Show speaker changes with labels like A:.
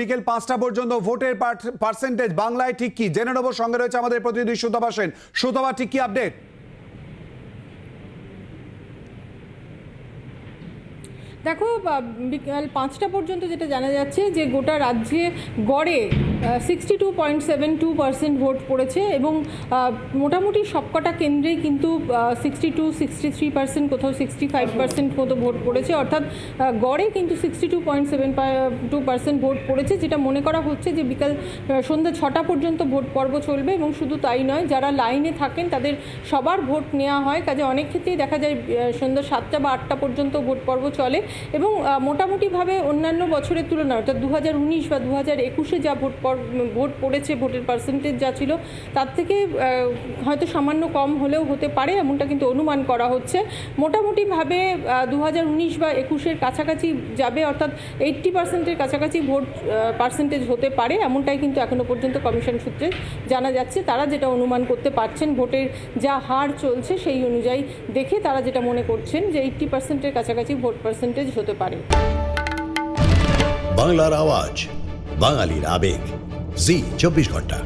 A: বিকেল পাঁচটা পর্যন্ত ভোটের পার্সেন্টেজ বাংলায় ঠিক কি? জেনে নেব, সঙ্গে রয়েছে আমাদের প্রতিনিধি সুতবা সেন। সুতবা ঠিক কি আপডেট?
B: দেখো বিকাল পাঁচটা পর্যন্ত যেটা জানা যাচ্ছে যে গোটা রাজ্যে গড়ে sixty two point seven two percent vote পড়েছে এবং মোটামুটি সবকটা কেন্দ্রেই কিন্তু sixty two sixty three percent কোথাও সিক্সটি ফাইভ পার্সেন্ট মতো ভোট পড়েছে। অর্থাৎ গড়ে কিন্তু sixty two point seven two percent vote পড়েছে, যেটা মনে করা হচ্ছে যে বিকাল সন্ধ্যা ছটা পর্যন্ত ভোট পর্ব চলবে এবং শুধু তাই নয়, যারা লাইনে থাকেন তাদের সবার ভোট নেওয়া হয়। কাজে অনেক ক্ষেত্রেই দেখা যায় সন্ধ্যা সাতটা বা আটটা পর্যন্ত ভোট পর্ব চলে। এবং মোটামুটিভাবে অন্যান্য বছরের তুলনায়, অর্থাৎ দু হাজার উনিশ বা দু হাজার একুশে যা ভোট ভোট পড়েছে, ভোটের পার্সেন্টেজ যা ছিল, তার থেকে হয়তো সামান্য কম হলেও হতে পারে, এমনটা কিন্তু অনুমান করা হচ্ছে। মোটামুটিভাবে দু হাজার উনিশ বা একুশের কাছাকাছি যাবে, অর্থাৎ এইট্টি পার্সেন্টের কাছাকাছি ভোট পার্সেন্টেজ হতে পারে, এমনটাই কিন্তু এখনও পর্যন্ত কমিশন সূত্রে জানা যাচ্ছে। তারা যেটা অনুমান করতে পারছেন, ভোটের যা হার চলছে, সেই অনুযায়ী দেখে তারা যেটা মনে করছেন যে, এইট্টি পার্সেন্টের কাছাকাছি ভোট পার্সেন্টেজ হতে পারে।
C: বাংলার আওয়াজ বাঙালির আবেগ। জি চব্বিশ ঘণ্টা।